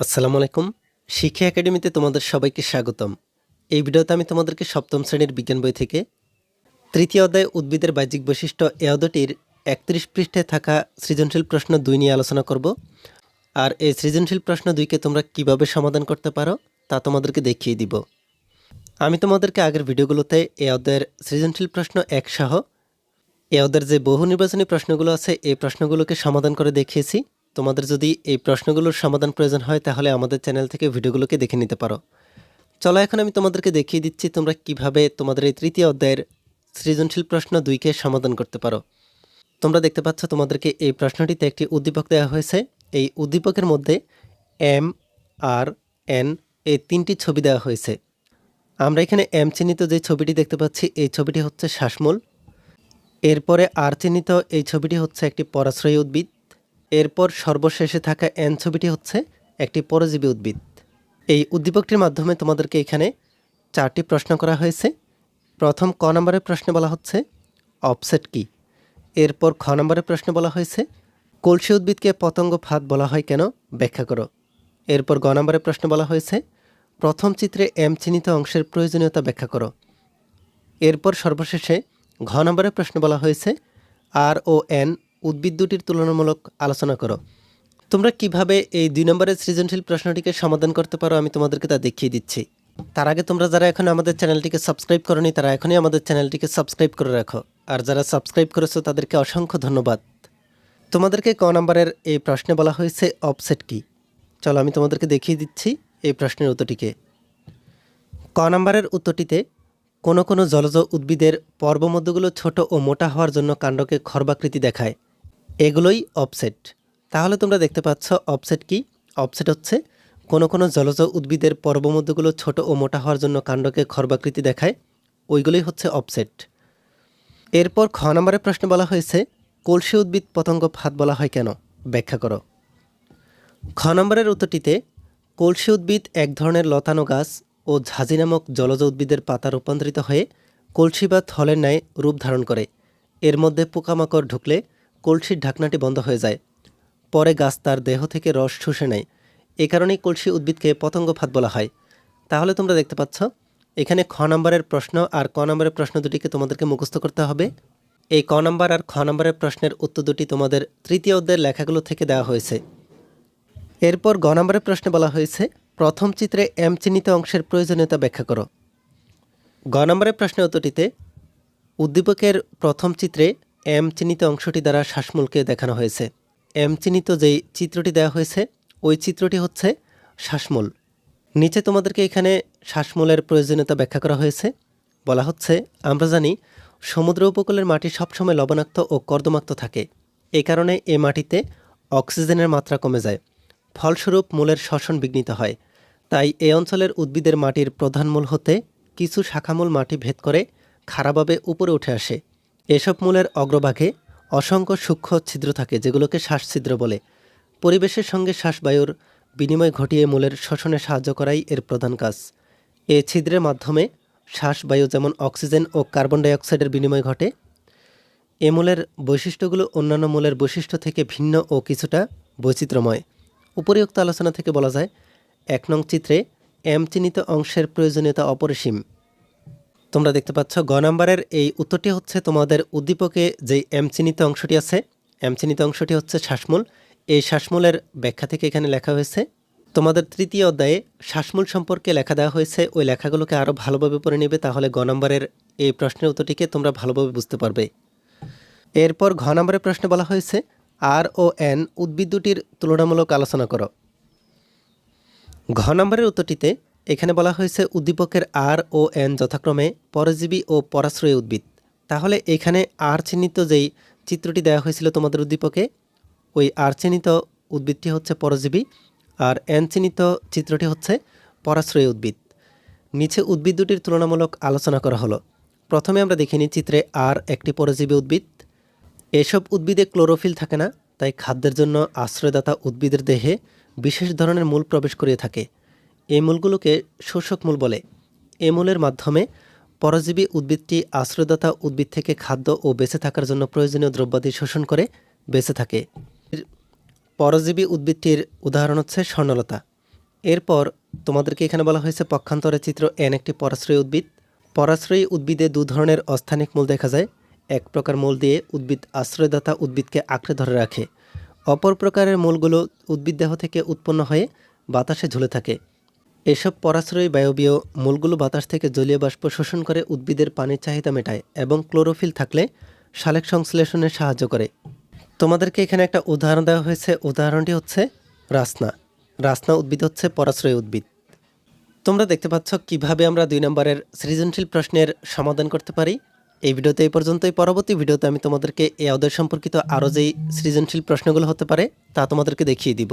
আসসালামু আলাইকুম। শিক্ষা একাডেমিতে তোমাদের সবাইকে স্বাগতম। এই ভিডিওতে আমি তোমাদেরকে সপ্তম শ্রেণির বিজ্ঞান বই থেকে তৃতীয় অধ্যায় উদ্ভিদের বাহ্যিক বৈশিষ্ট্য এ অধ্যায়টির একত্রিশ পৃষ্ঠে থাকা সৃজনশীল প্রশ্ন দুই নিয়ে আলোচনা করব। আর এই সৃজনশীল প্রশ্ন দুইকে তোমরা কীভাবে সমাধান করতে পারো তা তোমাদেরকে দেখিয়ে দিব। আমি তোমাদেরকে আগের ভিডিওগুলোতে এ অধ্যায়ের সৃজনশীল প্রশ্ন এক সহ এ অধ্যায়ের যে বহু নির্বাচনী প্রশ্নগুলো আছে, এই প্রশ্নগুলোকে সমাধান করে দেখিয়েছি। তোমাদের যদি এই প্রশ্নগুলোর সমাধান প্রয়োজন হয়, তাহলে আমাদের চ্যানেল থেকে ভিডিওগুলোকে দেখে নিতে পারো। চলো, এখন আমি তোমাদেরকে দেখিয়ে দিচ্ছি তোমরা কীভাবে তোমাদের এই তৃতীয় অধ্যায়ের সৃজনশীল প্রশ্ন দুইকে সমাধান করতে পারো। তোমরা দেখতে পাচ্ছ, তোমাদেরকে এই প্রশ্নটিতে একটি উদ্দীপক দেওয়া হয়েছে। এই উদ্দীপকের মধ্যে এম আর এন এই তিনটি ছবি দেওয়া হয়েছে। আমরা এখানে এম চিহ্নিত যে ছবিটি দেখতে পাচ্ছি, এই ছবিটি হচ্ছে শ্বাসমূল। এরপরে আর চিহ্নিত এই ছবিটি হচ্ছে একটি পরাশ্রয়ী উদ্ভিদ। এরপর সর্বশেষে থাকা এন ছবিটি হচ্ছে একটি পরজীবী উদ্ভিদ। এই উদ্দীপকটির মাধ্যমে তোমাদেরকে এখানে চারটি প্রশ্ন করা হয়েছে। প্রথম ক নম্বরের প্রশ্নে বলা হচ্ছে, অফসেট কি? এরপর খ নম্বরের প্রশ্নে বলা হয়েছে, কলসি উদ্ভিদকে পতঙ্গ ফাঁদ বলা হয় কেন? ব্যাখ্যা করো। এরপর গ নম্বরের প্রশ্নে বলা হয়েছে, প্রথম চিত্রে এম চিহ্নিত অংশের প্রয়োজনীয়তা ব্যাখ্যা করো। এরপর সর্বশেষে ঘ নম্বরের প্রশ্ন বলা হয়েছে, আর ও এন উদ্ভিদ দুটির তুলনামূলক আলোচনা করো। তোমরা কীভাবে এই দুই নম্বরের সৃজনশীল প্রশ্নটিকে সমাধান করতে পারো আমি তোমাদেরকে তা দেখিয়ে দিচ্ছি। তার আগে তোমরা যারা এখন আমাদের চ্যানেলটিকে সাবস্ক্রাইব করনি, তারা এখনই আমাদের চ্যানেলটিকে সাবস্ক্রাইব করে রাখো। আর যারা সাবস্ক্রাইব করেছ, তাদেরকে অসংখ্য ধন্যবাদ। তোমাদেরকে ক নম্বরের এই প্রশ্নে বলা হয়েছে অফসেট কি? চলো আমি তোমাদেরকে দেখিয়ে দিচ্ছি এই প্রশ্নের উত্তরটিকে। ক নম্বরের উত্তরটিতে, কোনো কোনো জলজ উদ্ভিদের পর্বমধ্যগুলো ছোট ও মোটা হওয়ার জন্য কাণ্ডকে খর্বাকৃতি দেখায়। এগুলোই অফসেট। তাহলে তোমরা দেখতে পাচ্ছ অফসেট কি? অফসেট হচ্ছে কোনো কোনো জলজ উদ্ভিদের পর্বমধ্যগুলো ছোট ও মোটা হওয়ার জন্য কাণ্ডকে খর্বাকৃতি দেখায়। ওইগুলোই হচ্ছে অফসেট। এরপর খ নম্বরের প্রশ্নে বলা হয়েছে, কলসি উদ্ভিদ পতঙ্গ ফাঁদ বলা হয় কেন? ব্যাখ্যা করো। খ নম্বরের উত্তরটিতে, কলসি উদ্ভিদ এক ধরনের লতানো গাছ ও ঝাঁঝি নামক জলজ উদ্ভিদের পাতা রূপান্তরিত হয়ে কলসি বা থলের ন্যায় রূপ ধারণ করে। এর মধ্যে পোকামাকড় ঢুকলে কলসির ঢাকনাটি বন্ধ হয়ে যায়। পরে গাছ তার দেহ থেকে রস শুষে নেয়। এ কারণেই কলসি উদ্ভিদকে পতঙ্গ ফাঁদ বলা হয়। তাহলে তোমরা দেখতে পাচ্ছ, এখানে খ নম্বরের প্রশ্ন আর ক নম্বরের প্রশ্ন দুটিকে তোমাদেরকে মুখস্থ করতে হবে। এই ক নম্বর আর খ নম্বরের প্রশ্নের উত্তর দুটি তোমাদের তৃতীয় অধ্যায়ের লেখাগুলো থেকে দেওয়া হয়েছে। এরপর গ নম্বরের প্রশ্নে বলা হয়েছে, প্রথম চিত্রে এম চিহ্নিত অংশের প্রয়োজনীয়তা ব্যাখ্যা করো। গ নম্বরের প্রশ্নের উত্তরটিতে, উদ্দীপকের প্রথম চিত্রে এম চিহ্নিত অংশটি দ্বারা শ্বাসমূলকে দেখানো হয়েছে। এম চিহ্নিত যেই চিত্রটি দেওয়া হয়েছে, ওই চিত্রটি হচ্ছে শ্বাসমূল। নিচে তোমাদেরকে এখানে শ্বাসমূলের প্রয়োজনীয়তা ব্যাখ্যা করা হয়েছে। বলা হচ্ছে, আমরা জানি সমুদ্র উপকূলের মাটি সবসময় লবণাক্ত ও কর্দমাক্ত থাকে। এই কারণে এ মাটিতে অক্সিজেনের মাত্রা কমে যায়। ফলস্বরূপ মূলের শ্বসন বিঘ্নিত হয়। তাই এই অঞ্চলের উদ্ভিদের মাটির প্রধান মূল হতে কিছু শাখামূল মাটি ভেদ করে খারাপভাবে উপরে উঠে আসে। এসব মূলের অগ্রভাগে অসংখ্য সূক্ষ্ম ছিদ্র থাকে যেগুলোকে শ্বাসছিদ্র বলে। পরিবেশের সঙ্গে শ্বাসবায়ুর বিনিময় ঘটিয়ে মূলের শ্বসনে সাহায্য করাই এর প্রধান কাজ। এ ছিদ্রের মাধ্যমে শ্বাসবায়ু যেমন অক্সিজেন ও কার্বন ডাইঅক্সাইডের বিনিময় ঘটে, এ মূলের বৈশিষ্ট্যগুলো অন্যান্য মূলের বৈশিষ্ট্য থেকে ভিন্ন ও কিছুটা বৈচিত্র্যময়। উপরিউক্ত আলোচনা থেকে বলা যায়, এক নং চিত্রে এম চিহ্নিত অংশের প্রয়োজনীয়তা অপরিসীম। তোমরা দেখতে পাচ্ছ গ নাম্বারের এই উত্তরটি হচ্ছে তোমাদের উদ্দীপকে যে এম চিহ্নিত অংশটি আছে, এম চিহ্নিত অংশটি হচ্ছে শ্বাসমূল। এই শ্বাসমূলের ব্যাখ্যা থেকে এখানে লেখা হয়েছে, তোমাদের তৃতীয় অধ্যায়ে শ্বাসমূল সম্পর্কে লেখা দেওয়া হয়েছে, ওই লেখাগুলোকে আরও ভালোভাবে পড়ে নেবে, তাহলে গ নম্বরের এই প্রশ্নের উত্তরটিকে তোমরা ভালোভাবে বুঝতে পারবে। এরপর ঘ নম্বরের প্রশ্নে বলা হয়েছে, আর ও এন উদ্ভিদ দুটির তুলনামূলক আলোচনা করো। ঘ নম্বরের উত্তরটিতে এখানে বলা হয়েছে উদ্দীপকের আর ও এন যথাক্রমে পরজীবী ও পরাশ্রয়ী উদ্ভিদ। তাহলে এখানে আর চিহ্নিত যেই চিত্রটি দেওয়া হয়েছিল তোমাদের উদ্দীপকে, ওই আর চিহ্নিত উদ্ভিদটি হচ্ছে পরজীবী আর এন চিহ্নিত চিত্রটি হচ্ছে পরাশ্রয়ী উদ্ভিদ। নিচে উদ্ভিদ দুটির তুলনামূলক আলোচনা করা হলো। প্রথমে আমরা দেখিনি চিত্রে আর একটি পরজীবী উদ্ভিদ। এসব উদ্ভিদে ক্লোরোফিল থাকে না, তাই খাদ্যের জন্য আশ্রয়দাতা উদ্ভিদের দেহে বিশেষ ধরনের মূল প্রবেশ করিয়ে থাকে। এই মূলগুলোকে শোষক মূল বলে। এ মূলের মাধ্যমে পরজীবী উদ্ভিদটি আশ্রয়দাতা উদ্ভিদ থেকে খাদ্য ও বেঁচে থাকার জন্য প্রয়োজনীয় দ্রব্যাদি শোষণ করে বেঁচে থাকে। পরজীবী উদ্ভিদটির উদাহরণ হচ্ছে স্বর্ণলতা। এরপর তোমাদেরকে এখানে বলা হয়েছে পক্ষান্তরে চিত্র এন একটি পরাশ্রয়ী উদ্ভিদ। পরাশ্রয়ী উদ্ভিদে দু ধরনের অস্থানিক মূল দেখা যায়। এক প্রকার মূল দিয়ে উদ্ভিদ আশ্রয়দাতা উদ্ভিদকে আঁকড়ে ধরে রাখে। অপর প্রকারের মূলগুলো উদ্ভিদ দেহ থেকে উৎপন্ন হয়ে বাতাসে ঝুলে থাকে। এসব পরাশ্রয়ী বায়বীয় মূলগুলো বাতাস থেকে জলীয় বাষ্প শোষণ করে উদ্ভিদের পানির চাহিদা মেটায় এবং ক্লোরোফিল থাকলে সালেক সংশ্লেষণে সাহায্য করে। তোমাদেরকে এখানে একটা উদাহরণ দেওয়া হয়েছে। উদাহরণটি হচ্ছে রাসনা। রাসনা উদ্ভিদ হচ্ছে পরাশ্রয়ী উদ্ভিদ। তোমরা দেখতে পাচ্ছ কীভাবে আমরা দুই নম্বরের সৃজনশীল প্রশ্নের সমাধান করতে পারি। এই ভিডিওতে এই পর্যন্তই। পরবর্তী ভিডিওতে আমি তোমাদেরকে এ অদের সম্পর্কিত আরও যেই সৃজনশীল প্রশ্নগুলো হতে পারে তা তোমাদেরকে দেখিয়ে দিব।